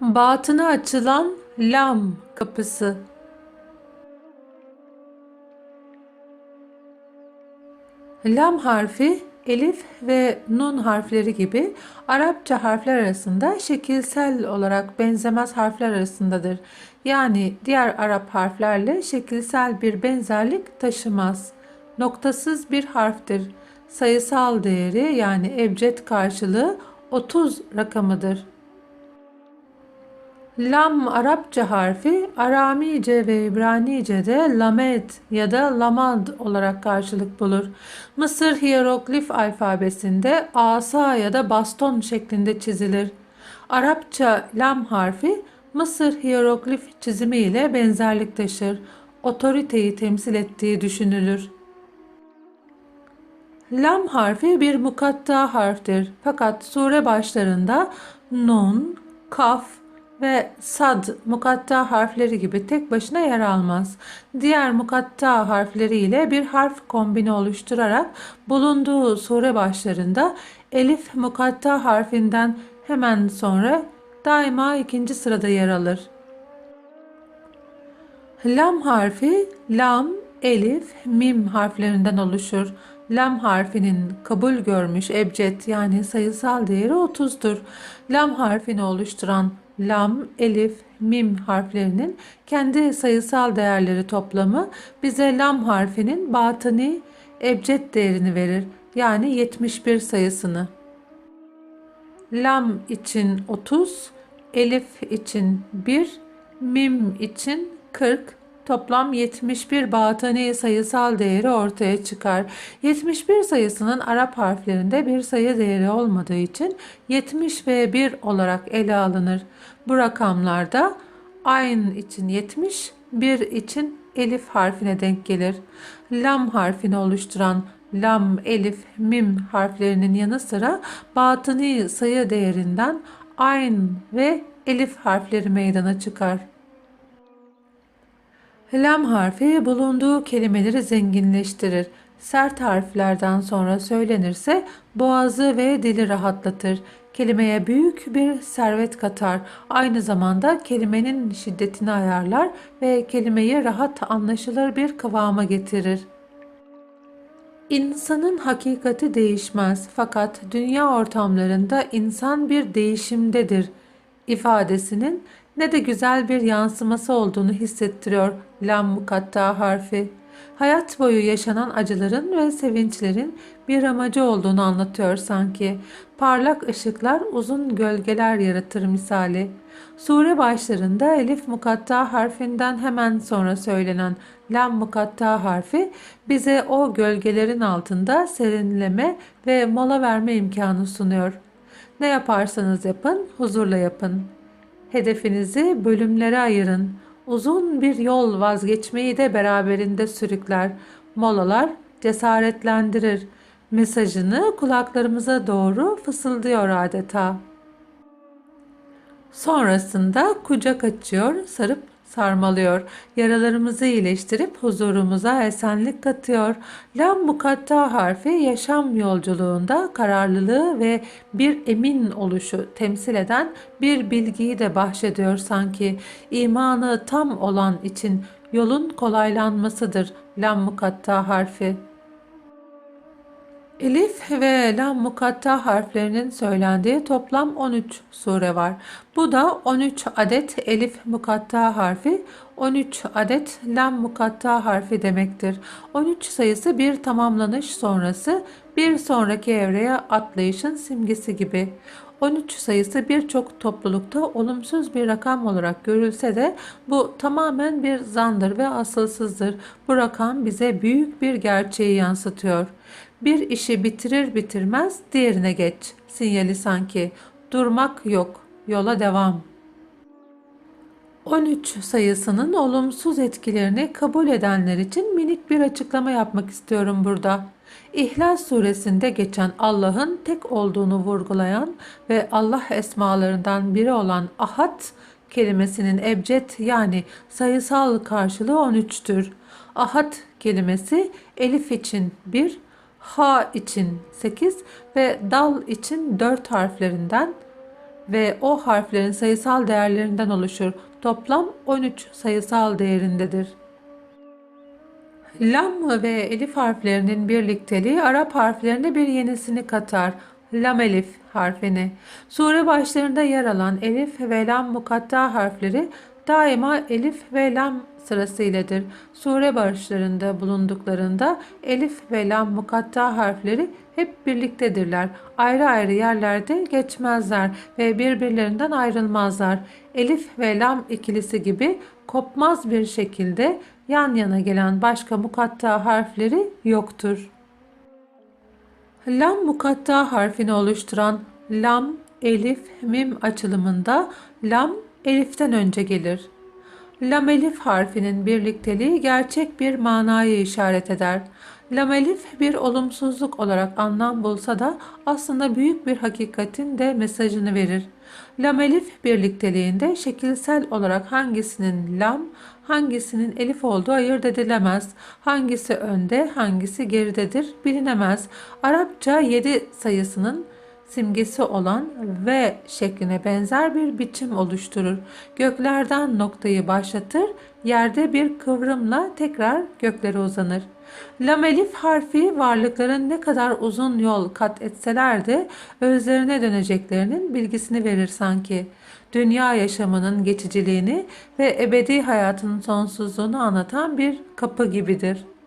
Batına açılan lam kapısı. Lam harfi elif ve nun harfleri gibi Arapça harfler arasında şekilsel olarak benzemez harfler arasındadır. Yani diğer Arap harflerle şekilsel bir benzerlik taşımaz. Noktasız bir harftir. Sayısal değeri yani ebced karşılığı 30 rakamıdır. Lam Arapça harfi Aramice ve İbranice'de lamed ya da lamad olarak karşılık bulur. Mısır hieroglif alfabesinde asa ya da baston şeklinde çizilir. Arapça lam harfi Mısır hieroglif çizimi ile benzerlik taşır. Otoriteyi temsil ettiği düşünülür. Lam harfi bir mukatta harftir. Fakat sure başlarında nun, kaf, ve sad mukatta harfleri gibi tek başına yer almaz. Diğer mukatta harfleri ile bir harf kombini oluşturarak bulunduğu sure başlarında elif mukatta harfinden hemen sonra daima ikinci sırada yer alır. Lam harfi lam, elif, mim harflerinden oluşur. Lam harfinin kabul görmüş ebced yani sayısal değeri 30'dur. Lam harfini oluşturan lam, elif, mim harflerinin kendi sayısal değerleri toplamı bize lam harfinin batıni ebced değerini verir. Yani 71 sayısını. Lam için 30, elif için 1, mim için 40, toplam 71 batani sayısal değeri ortaya çıkar. 71 sayısının Arap harflerinde bir sayı değeri olmadığı için 70 ve 1 olarak ele alınır. Bu rakamlarda ayn için 70, 1 için elif harfine denk gelir. Lam harfini oluşturan lam, elif, mim harflerinin yanı sıra batıni sayı değerinden ayn ve elif harfleri meydana çıkar. Lam harfi bulunduğu kelimeleri zenginleştirir. Sert harflerden sonra söylenirse boğazı ve dili rahatlatır. Kelimeye büyük bir servet katar. Aynı zamanda kelimenin şiddetini ayarlar ve kelimeyi rahat anlaşılır bir kıvama getirir. İnsanın hakikati değişmez fakat dünya ortamlarında insan bir değişimdedir ifadesinin ne de güzel bir yansıması olduğunu hissettiriyor lam mukatta harfi. Hayat boyu yaşanan acıların ve sevinçlerin bir amacı olduğunu anlatıyor sanki. Parlak ışıklar uzun gölgeler yaratır misali. Sure başlarında elif mukatta harfinden hemen sonra söylenen lam mukatta harfi bize o gölgelerin altında serinleme ve mola verme imkanı sunuyor. Ne yaparsanız yapın, huzurla yapın. Hedefinizi bölümlere ayırın. Uzun bir yol vazgeçmeyi de beraberinde sürükler. Molalar cesaretlendirir. Mesajını kulaklarımıza doğru fısıldıyor adeta. Sonrasında kucak açıyor, sarıp sarmalıyor. Yaralarımızı iyileştirip huzurumuza esenlik katıyor. Lam mukatta harfi yaşam yolculuğunda kararlılığı ve bir emin oluşu temsil eden bir bilgiyi de bahşediyor sanki. İmanı tam olan için yolun kolaylanmasıdır lam mukatta harfi. Elif ve lam mukatta harflerinin söylendiği toplam 13 sure var. Bu da 13 adet elif mukatta harfi, 13 adet lam mukatta harfi demektir. 13 sayısı bir tamamlanış sonrası bir sonraki evreye atlayışın simgesi gibi. 13 sayısı birçok toplulukta olumsuz bir rakam olarak görülse de bu tamamen bir zandır ve asılsızdır. Bu rakam bize büyük bir gerçeği yansıtıyor. Bir işi bitirir bitirmez diğerine geç. Sinyali sanki. Durmak yok. Yola devam. 13 sayısının olumsuz etkilerini kabul edenler için minik bir açıklama yapmak istiyorum burada. İhlas suresinde geçen Allah'ın tek olduğunu vurgulayan ve Allah esmalarından biri olan ahad kelimesinin ebced yani sayısal karşılığı 13'tür. Ahad kelimesi elif için 1, ha için 8 ve dal için 4 harflerinden ve o harflerin sayısal değerlerinden oluşur. Toplam 13 sayısal değerindedir. Lam ve elif harflerinin birlikteliği Arap harflerine bir yenisini katar. Lam elif harfini. Sure başlarında yer alan elif ve lam mukatta harfleri daima elif ve lam sırasıyladır. Sure başlarında bulunduklarında elif ve lam mukatta harfleri hep birliktedirler. Ayrı ayrı yerlerde geçmezler ve birbirlerinden ayrılmazlar. Elif ve lam ikilisi gibi kopmaz bir şekilde yan yana gelen başka mukatta harfleri yoktur. Lam mukatta harfini oluşturan lam, elif, mim açılımında lam eliften önce gelir. Lam elif harfinin birlikteliği gerçek bir manayı işaret eder. Lam elif bir olumsuzluk olarak anlam bulsa da aslında büyük bir hakikatin de mesajını verir. Lam elif birlikteliğinde şekilsel olarak hangisinin lam, hangisinin elif olduğu ayırt edilemez. Hangisi önde, hangisi geridedir bilinemez. Arapça 7 sayısının simgesi olan V şekline benzer bir biçim oluşturur. Göklerden noktayı başlatır, yerde bir kıvrımla tekrar göklere uzanır. Lam elif harfi varlıkların ne kadar uzun yol kat etseler de özlerine döneceklerinin bilgisini verir sanki. Dünya yaşamının geçiciliğini ve ebedi hayatın sonsuzluğunu anlatan bir kapı gibidir.''